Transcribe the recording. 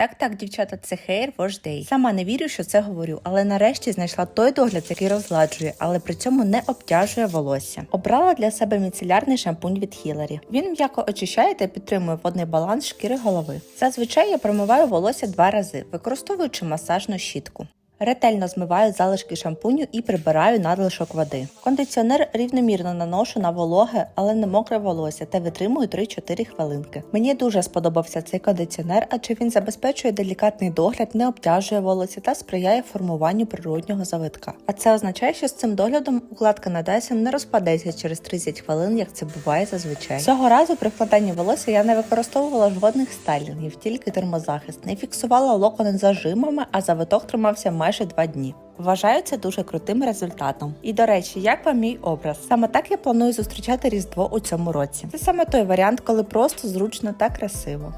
Так, так, дівчата, це Hair Day. Сама не вірю, що це говорю, але нарешті знайшла той догляд, який розгладжує, але при цьому не обтяжує волосся. Обрала для себе міцелярний шампунь від Хіларі. Він м'яко очищає та підтримує водний баланс шкіри голови. Зазвичай я промиваю волосся два рази, використовуючи масажну щітку. Ретельно змиваю залишки шампуню і прибираю надлишок води. Кондиціонер рівномірно наношу на вологе, але не мокре волосся та витримую 3-4 хвилинки. Мені дуже сподобався цей кондиціонер, адже він забезпечує делікатний догляд, не обтяжує волосся та сприяє формуванню природнього завитка. А це означає, що з цим доглядом укладка на Dyson не розпадеться через 30 хвилин, як це буває зазвичай. Цього разу при вкладанні волосся я не використовувала жодних стайлінгів, тільки термозахист. Не фіксувала локони зажимами, а завиток тримався майже 2 дні. Вважаю це дуже крутим результатом. І до речі, як вам мій образ? Саме так я планую зустрічати Різдво у цьому році. Це саме той варіант, коли просто зручно та красиво.